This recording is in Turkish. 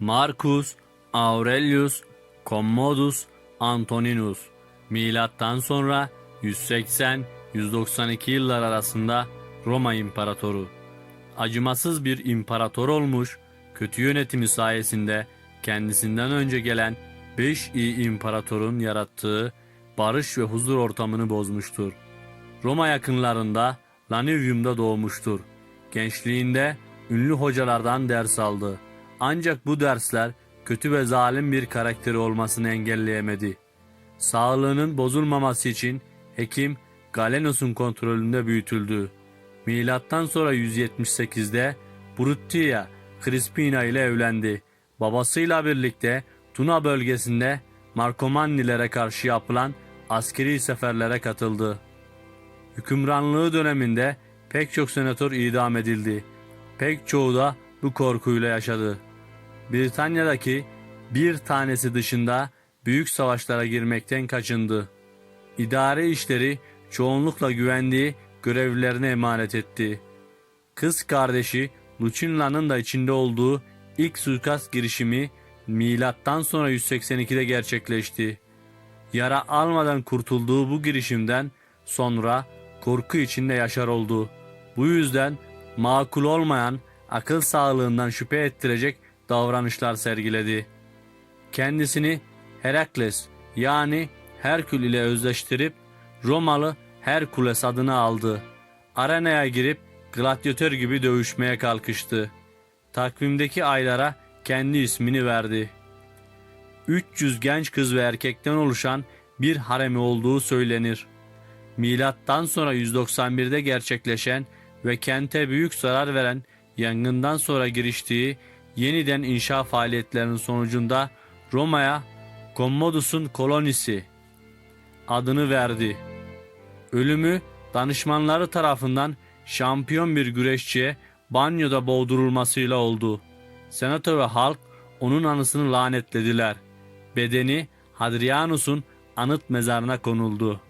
Marcus Aurelius Commodus Antoninus milattan sonra 180-192 yıllar arasında Roma İmparatoru. Acımasız bir imparator olmuş, kötü yönetimi sayesinde kendisinden önce gelen 5 iyi imparatorun yarattığı barış ve huzur ortamını bozmuştur. Roma yakınlarında Lanivium'da doğmuştur. Gençliğinde ünlü hocalardan ders aldı. Ancak bu dersler kötü ve zalim bir karakteri olmasını engelleyemedi. Sağlığının bozulmaması için hekim Galenos'un kontrolünde büyütüldü. Milattan sonra 178'de Bruttia Crispina ile evlendi. Babasıyla birlikte Tuna bölgesinde Markomannilere karşı yapılan askeri seferlere katıldı. Hükümranlığı döneminde pek çok senatör idam edildi. Pek çoğu da bu korkuyla yaşadı. Britanya'daki bir tanesi dışında büyük savaşlara girmekten kaçındı. İdare işleri çoğunlukla güvendiği görevlilerine emanet etti. Kız kardeşi Lucinia'nın da içinde olduğu ilk suikast girişimi milattan sonra 182'de gerçekleşti. Yara almadan kurtulduğu bu girişimden sonra korku içinde yaşar oldu. Bu yüzden makul olmayan akıl sağlığından şüphe ettirecek davranışlar sergiledi. Kendisini Herakles yani Herkül ile özleştirip Romalı Herkules adını aldı. Arenaya girip gladyatör gibi dövüşmeye kalkıştı. Takvimdeki aylara kendi ismini verdi. 300 genç kız ve erkekten oluşan bir haremi olduğu söylenir. Milattan sonra 191'de gerçekleşen ve kente büyük zarar veren yangından sonra giriştiği yeniden inşa faaliyetlerinin sonucunda Roma'ya Commodus'un kolonisi adını verdi. Ölümü danışmanları tarafından şampiyon bir güreşçiye banyoda boğdurulmasıyla oldu. Senato ve halk onun anısını lanetlediler. Bedeni Hadrianus'un anıt mezarına konuldu.